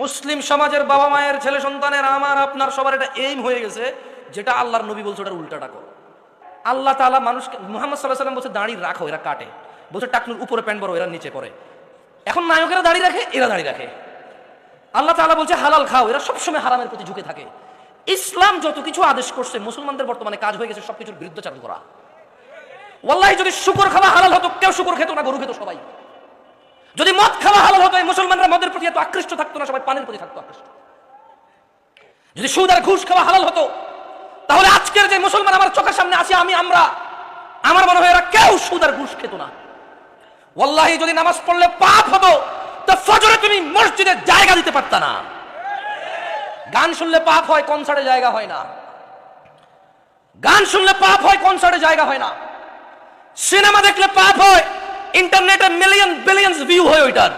মুসলিম সমাজের বাবা মায়ের ছেলে সন্তানের আমার আপনার সবার এটা এইম হয়ে গেছে, যেটা আল্লাহর নবী বলছে ওটার উল্টাটা করো। আল্লাহ তালা মানুষকে, মুহাম্মদ সাল্লাহ সাল্লাম বলছে দাড়ি রাখো, এরা কাটে। বলছে টাকনুর উপরে প্যান্ট বড়, এরা নিচে পড়ে। এখন নায়কেরা দাঁড়িয়ে রাখে, এরা দাঁড়িয়ে রাখে। আল্লাহ তালা বলছে হালাল খাও, এরা সবসময় হারামের প্রতি ঝুঁকে থাকে। ইসলাম যত কিছু আদেশ করছে, মুসলমানদের বর্তমানে কাজ হয়ে গেছে সবকিছুর বিরুদ্ধাচারণ করা। ওয়াল্লাহি যদি শুকর খাওয়া হালাল হতো, কেউ শুকর খেত না, গরু খেত সবাই। যদি মদ খাওয়া হালাল হতো, এই মুসলমানরা মদের প্রতি এত আকৃষ্ট থাকতো না, সবাই পানের প্রতি থাকতো আকৃষ্ট। যদি সুদ আর ঘুষ খাওয়া হালাল হতো, তাহলে আজকের যে মুসলমান আমার চোখের সামনে আসে, আমি, আমরা, আমার মনে হয় এরা কেউ সুদ আর ঘুষ খেত না। ওয়াল্লাহি, যদি নামাজ পড়লে পাপ হতো, তো ফজরে তুমি মসজিদে জায়গা দিতে পারত না। গান শুনলে পাপ হয় কনসার্টে জায়গা হয় না। গান শুনলে পাপ হয় কনসার্টে জায়গা হয় না। সিনেমা দেখলে পাপ হয় ইন্টারনেটে মিলিয়ন বিলিয়ন ভিউ হয় ওইটার।